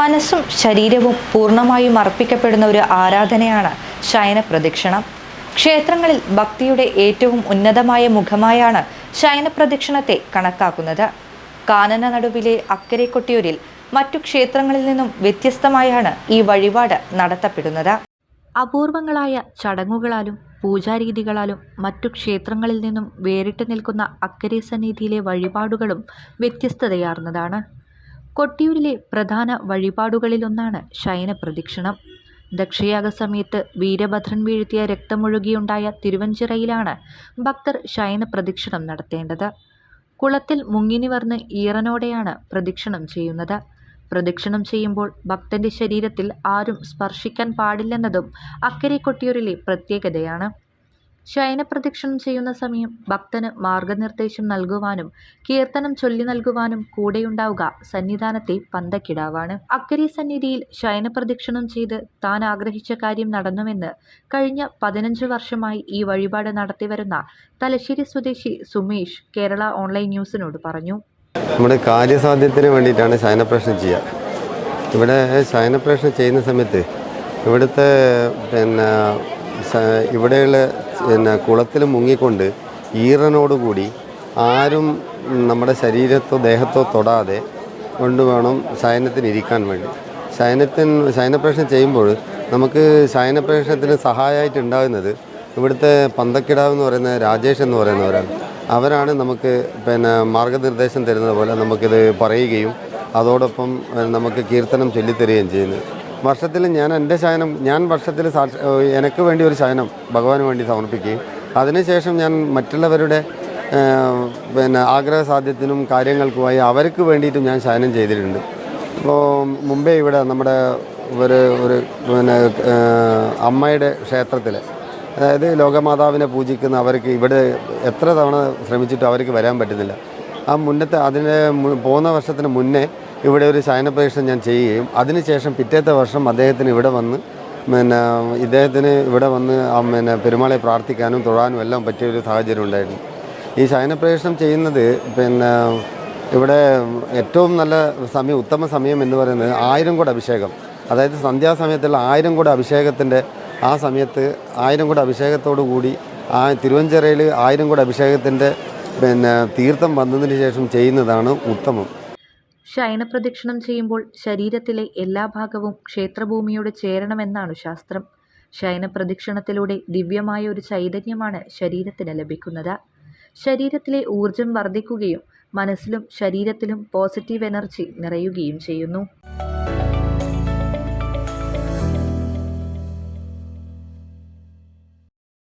മനസ്സും ശരീരവും പൂർണമായും അർപ്പിക്കപ്പെടുന്ന ഒരു ആരാധനയാണ് ശയന പ്രദക്ഷിണം. ക്ഷേത്രങ്ങളിൽ ഭക്തിയുടെ ഏറ്റവും ഉന്നതമായ മുഖമായാണ് ശയന പ്രദക്ഷിണത്തെ കണക്കാക്കുന്നത്. കാനന നടുവിലെ അക്കരെ കൊട്ടിയൂരിൽ മറ്റു ക്ഷേത്രങ്ങളിൽ നിന്നും വ്യത്യസ്തമായാണ് ഈ വഴിപാട് നടത്തപ്പെടുന്നത്. അപൂർവങ്ങളായ ചടങ്ങുകളാലും പൂജാരീതികളാലും മറ്റു ക്ഷേത്രങ്ങളിൽ നിന്നും വേറിട്ട് നിൽക്കുന്ന അക്കരെ സന്നിധിയിലെ വഴിപാടുകളും വ്യത്യസ്തതയാർന്നതാണ്. കൊട്ടിയൂരിലെ പ്രധാന വഴിപാടുകളിലൊന്നാണ് ശയന പ്രദക്ഷിണം ദക്ഷയാഗ സമയത്ത് വീരഭദ്രൻ വീഴ്ത്തിയ രക്തമൊഴുകിയുണ്ടായ തിരുവഞ്ചിറയിലാണ് ഭക്തർ ശയന പ്രദക്ഷിണം നടത്തേണ്ടത്. കുളത്തിൽ മുങ്ങിനി വർന്ന് ഈറനോടെയാണ് പ്രദക്ഷിണം ചെയ്യുന്നത്. പ്രദക്ഷിണം ചെയ്യുമ്പോൾ ഭക്തന്റെ ശരീരത്തിൽ ആരും സ്പർശിക്കാൻ പാടില്ലെന്നതും അക്കരെ കൊട്ടിയൂരിലെ പ്രത്യേകതയാണ്. ശയന പ്രദക്ഷിണം ചെയ്യുന്ന സമയം ഭക്തന് മാർഗനിർദ്ദേശം നൽകുവാനും കീർത്തനം ചൊല്ലി നൽകുവാനും കൂടെയുണ്ടാവുക. സന്നിധാനത്തെ പന്തക്കിടാവാണ്. അക്കരെ സന്നിധിയിൽ ശയനപ്രദക്ഷിണം ചെയ്ത് താൻ ആഗ്രഹിച്ച കാര്യം നടന്നുവെന്ന് കഴിഞ്ഞ പതിനഞ്ച് വർഷമായി ഈ വഴിപാട് നടത്തിവരുന്ന തലശ്ശേരി സ്വദേശി സുമേഷ് കേരള ഓൺലൈൻ ന്യൂസിനോട് പറഞ്ഞു. നമ്മുടെ കാര്യസാധ്യത്തിന് വേണ്ടിയിട്ടാണ് ശയനപ്രശ്നം ചെയ്യുക. ഇവിടെ ശയനപ്രശ്നം ചെയ്യുന്ന സമയത്ത് ഇവിടുത്തെ പിന്നെ ഇവിടെയുള്ള പിന്നെ കുളത്തിൽ മുങ്ങിക്കൊണ്ട് ഈറനോടുകൂടി ആരും നമ്മുടെ ശരീരത്തോ ദേഹത്തോ തൊടാതെ കൊണ്ടുവേണം ശയനത്തിന് ഇരിക്കാൻ വേണ്ടി. ശയനത്തിന് ശയനപ്രേഷണം ചെയ്യുമ്പോൾ നമുക്ക് ശയനപ്രേഷണത്തിന് സഹായമായിട്ട് ഉണ്ടാകുന്നത് ഇവിടുത്തെ പന്തക്കിടാവ് എന്ന് പറയുന്ന രാജേഷ് എന്ന് പറയുന്നവരാണ്. അവരാണ് നമുക്ക് പിന്നെ മാർഗനിർദ്ദേശം തരുന്നത് പോലെ നമുക്കിത് പറയുകയും അതോടൊപ്പം നമുക്ക് കീർത്തനം ചൊല്ലിത്തരികയും ചെയ്യുന്നത്. വർഷത്തിൽ ഞാൻ എന്റെ ശയനം ഞാൻ വർഷത്തിൽ സാക്ഷ എനിക്ക് വേണ്ടി ഒരു ശയനം ഭഗവാന് വേണ്ടി സമർപ്പിക്കുകയും അതിനുശേഷം ഞാൻ മറ്റുള്ളവരുടെ പിന്നെ ആഗ്രഹ സാധ്യത്തിനും കാര്യങ്ങൾക്കുമായി അവർക്ക് വേണ്ടിയിട്ടും ഞാൻ ശയനം ചെയ്തിട്ടുണ്ട്. ഇപ്പോൾ മുമ്പേ ഇവിടെ നമ്മുടെ ഒരു ഒരു പിന്നെ അമ്മയുടെ ക്ഷേത്രത്തിൽ അതായത് ലോകമാതാവിനെ പൂജിക്കുന്ന അവർക്ക് ഇവിടെ എത്ര തവണ ശ്രമിച്ചിട്ടും അവർക്ക് വരാൻ പറ്റുന്നില്ല. ആ മുന്നത്തെ അതിന് പോകുന്ന വർഷത്തിന് മുന്നേ ഇവിടെ ഒരു ശയനപ്രവേശനം ഞാൻ ചെയ്യുകയും അതിനുശേഷം പിറ്റേത്തെ വർഷം അദ്ദേഹത്തിന് ഇവിടെ വന്ന് പിന്നെ ഇദ്ദേഹത്തിന് ഇവിടെ വന്ന് പിന്നെ പെരുമാളെ പ്രാർത്ഥിക്കാനും തൊഴാനും എല്ലാം പറ്റിയ ഒരു സാഹചര്യം ഉണ്ടായിരുന്നു. ഈ ശയനപ്രവേശനം ചെയ്യുന്നത് പിന്നെ ഇവിടെ ഏറ്റവും നല്ല സമയം ഉത്തമ സമയം എന്ന് പറയുന്നത് ആയിരം കൂടെ അഭിഷേകം. അതായത് സന്ധ്യാസമയത്തുള്ള ആയിരം കൂടെ അഭിഷേകത്തിന്റെ ആ സമയത്ത് ആയിരം കൂടെ അഭിഷേകത്തോടു കൂടി ആ തിരുവഞ്ചിറയിൽ ആയിരം കൂടെ അഭിഷേകത്തിന്റെ പിന്നെ തീർത്ഥം വന്നതിന് ശേഷം ചെയ്യുന്നതാണ് ഉത്തമം. ശയന പ്രദക്ഷിണം ചെയ്യുമ്പോൾ ശരീരത്തിലെ എല്ലാ ഭാഗവും ക്ഷേത്രഭൂമിയോട് ചേരണമെന്നാണ് ശാസ്ത്രം. ശയനപ്രദക്ഷിണത്തിലൂടെ ദിവ്യമായ ഒരു ചൈതന്യമാണ് ശരീരത്തിന് ലഭിക്കുന്നത്. ശരീരത്തിലെ ഊർജം വർദ്ധിക്കുകയും മനസ്സിലും ശരീരത്തിലും പോസിറ്റീവ് എനർജി നിറയുകയും ചെയ്യുന്നു.